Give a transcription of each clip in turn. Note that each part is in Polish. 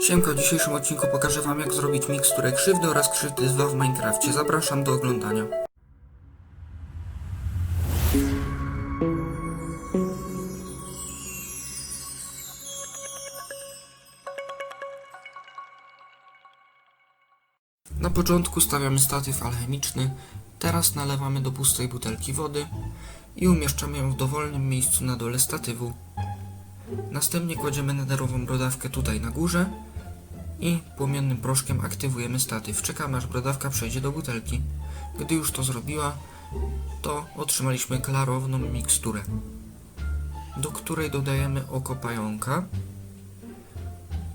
Siemka, w dzisiejszym odcinku pokażę wam jak zrobić miksturę krzywdy oraz krzywdy 2 w Minecrafcie. Zapraszam do oglądania. Na początku stawiamy statyw alchemiczny, teraz nalewamy do pustej butelki wody i umieszczamy ją w dowolnym miejscu na dole statywu. Następnie kładziemy nederową brodawkę tutaj na górze i płomiennym proszkiem aktywujemy statyw. Czekamy aż brodawka przejdzie do butelki. Gdy już to zrobiła, to otrzymaliśmy klarowną miksturę, do której dodajemy oko pająka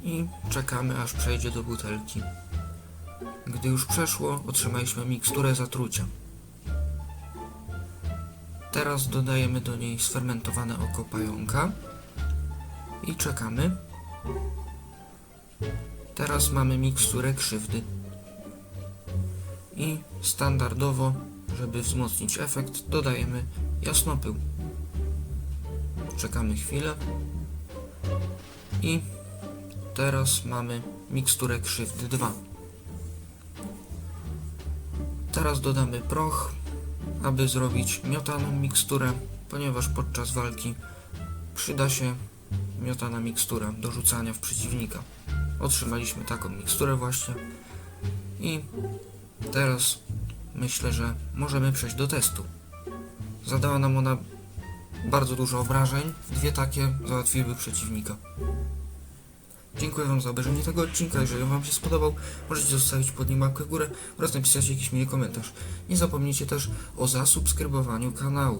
i czekamy aż przejdzie do butelki. Gdy już przeszło, otrzymaliśmy miksturę zatrucia. Teraz dodajemy do niej sfermentowane oko pająka i czekamy. Teraz mamy miksturę krzywdy. I standardowo, żeby wzmocnić efekt, dodajemy jasnopył. Czekamy chwilę. I teraz mamy miksturę krzywdy 2. Teraz dodamy proch, aby zrobić miotaną miksturę, ponieważ podczas walki przyda się miotana mikstura do rzucania w przeciwnika. Otrzymaliśmy taką miksturę właśnie i teraz myślę, że możemy przejść do testu. Zadała nam ona bardzo dużo obrażeń, dwie takie załatwiłyby przeciwnika. Dziękuję Wam za obejrzenie tego odcinka. Jeżeli Wam się spodobał, możecie zostawić pod nim łapkę w górę oraz napisać jakiś miły komentarz. Nie zapomnijcie też o zasubskrybowaniu kanału.